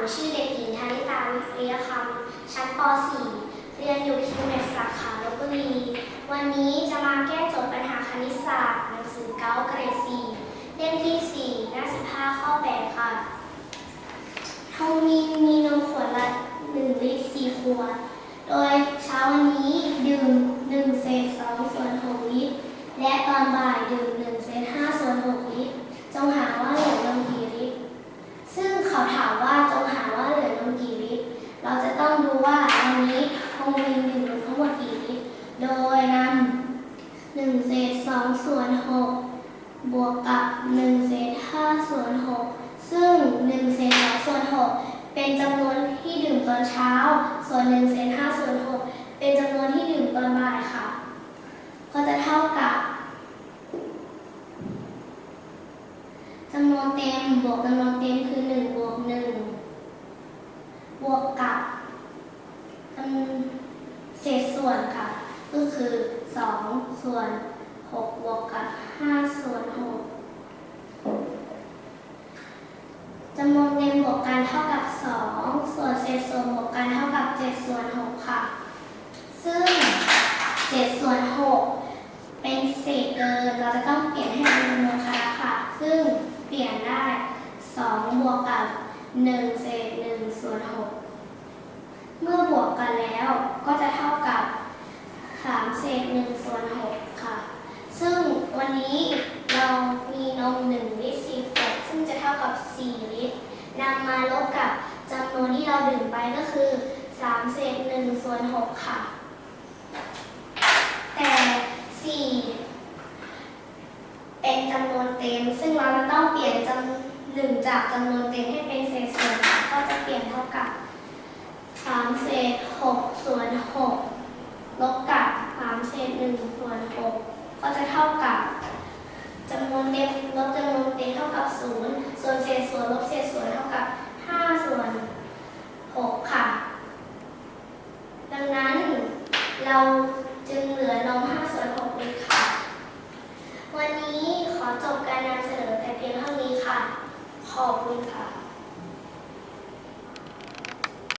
นูชื่อเด็กหญิงธนิตาวิริยคำชั้นป .4 เรียนอยู่คิวเนสสาขาลบบุรี วันนี้จะมาแก้โจทย์ปัญหาคณิตศาสตร์หนังสือเก้าเกรด4เล่มที่ 4 หน้า 15 ข้อ8ค่ะทองมีมีนมขวดละ1ลิตร4ขวด โดยเช้าวันนี้ดื่ม1เศษ2ส่วน6ลิตร และตอนบ่ายดื่ม1เศษ5ส่วน6ลิตร จงหาว่าเหลือนมกี่ลิตร ซึ่งเขาถามว่าจงหาว่าเหลือนมกี่ลิตร เราจะต้องดูว่าวันนี้คงมีดื่มนมทั้งหมดกี่ลิตร โดยนำ1เศษ2ส่วน6 บวกกับ1เศษ5ส่วน6ซึ่ง1เศษ2ส่วน6เป็นจำนวนที่ดื่มตอนเช้า ส่วน1เศษ5ส่วน6เป็นจำนวนที่ดื่มตอนบ่ายค่ะ ก็จะเท่ากับจำนวนเต็มบวกจำนวนเต็มคือ1บวก1บวกกับเศษส่วนค่ะ ก็คือ2ส่วน6บวกกับ5 ส่วน 6จำนวนเต็มบวกกันเท่ากับ 2 ส่วนเศษส่วนบวกกันเท่ากับ 7 ส่วน 6 ค่ะ ซึ่ง 7ส่วน6เป็นเศษเกินเราจะต้องเปลี่ยนให้เป็นจำนวนคณะค่ะ ซึ่งเปลี่ยนได้2บวกกับ1เศษ1ส่วน6เมื่อบวกกันแล้วก็จะเท่ากับ3เศษ1ส่วน6ค่ะ ซึ่งวันนี้เรามีนม1ลิตร4ขวดซึ่งจะเท่ากับ4ลิตรนำมาลบกับจำนวนที่เราดื่มไปก็คือ3เศษ1ส่วน6ค่ะ เป็นจำนวนเต็ม ซึ่งเราจะต้องเปลี่ยนจำหนึ่งจากจำนวนเต็มให้เป็นเศษส่วนก็จะเปลี่ยนเท่ากับสามเศษหกส่วนหกลบกับสามเศษหนึ่งส่วนหกก็จะเท่ากับจำนวนเต็มลบจำนวนเต็มเท่ากับศูนย์ส่วนเศษส่วนลบเศษส่วนเท่ากับห้าส่วนหกค่ะ ดังนั้นเรา ขอบ